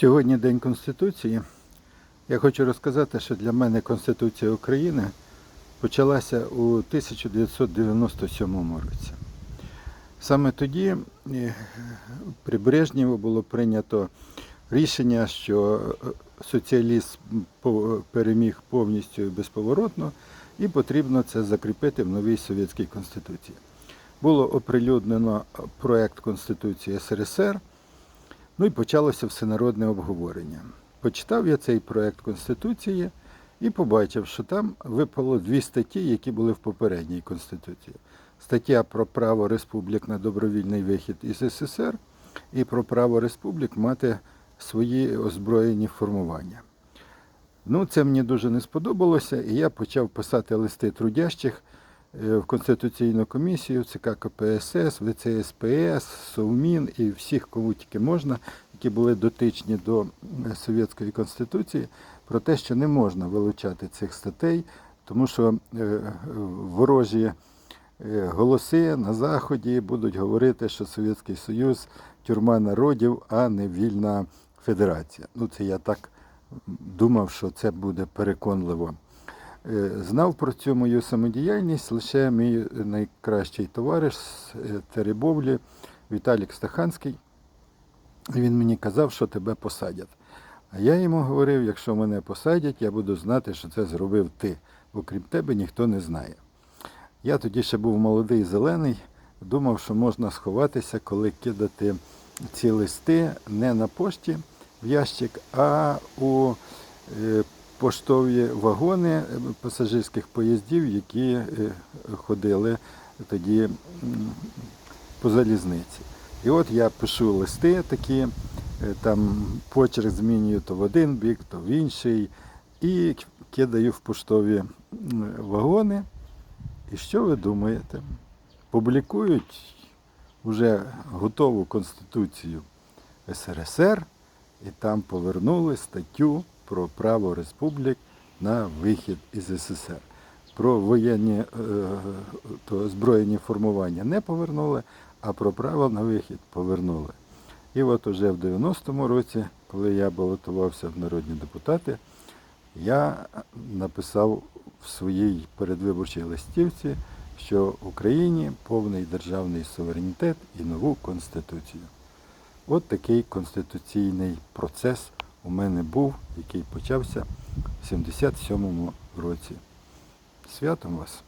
Сьогодні День Конституції. Я хочу розказати, що для мене Конституція України почалася у 1997 році. Саме тоді е, при Брежнєву було прийнято рішення, що е, соціалізм переміг повністю і безповоротно, і потрібно це закріпити в новій совєтській конституції. Було оприлюднено проект Конституції СРСР. Ну і почалося всенародне обговорення. Почитав я цей проект Конституції і побачив, що там випало дві статті, які були в попередній Конституції. Стаття про право республік на добровільний вихід із СССР і про право республік мати свої озброєні формування. Ну, це мені дуже не сподобалося, і я почав писати листи трудящих в Конституційну комісію, ЦК КПСС, ВЦСПС, Совмін і всіх, кому тільки можна, які були дотичні до е, Совєтської Конституції, про те, що не можна вилучати цих статей, тому що е, ворожі е, голоси на Заході будуть говорити, що Совєтський Союз тюрма народів, а не вільна федерація. Ну, це я так думав, що це буде переконливо. Е, Знав про цю мою самодіяльність лише мій найкращий товариш з е, Теребовлі Віталік Стаханський. Він мені казав, що тебе посадять. А я йому говорив, якщо мене посадять, я буду знати, що це зробив ти. Окрім тебе ніхто не знає. Я тоді ще був молодий зелений, думав, що можна сховатися, коли кидати ці листи не на пошті в ящик, а у е, поштові вагони е, пасажирських поїздів, які е, ходили тоді по залізниці. І от я пишу листи такі, е, там почерк змінюю то в один бік, то в інший, і кидаю в поштові вагони. І що ви думаєте? Публікують вже готову Конституцію СРСР, і там повернули статтю про право республік на вихід із СССР. Про воєнні е, то озброєні формування не повернули, а про право на вихід повернули. І от уже в 90-му році, коли я балотувався в народні депутати, я написав в своїй передвиборчій листівці, що Україні повний державний суверенітет і нову конституцію. От такий конституційний процес у мене був, який почався в 77-му році. Святом вас!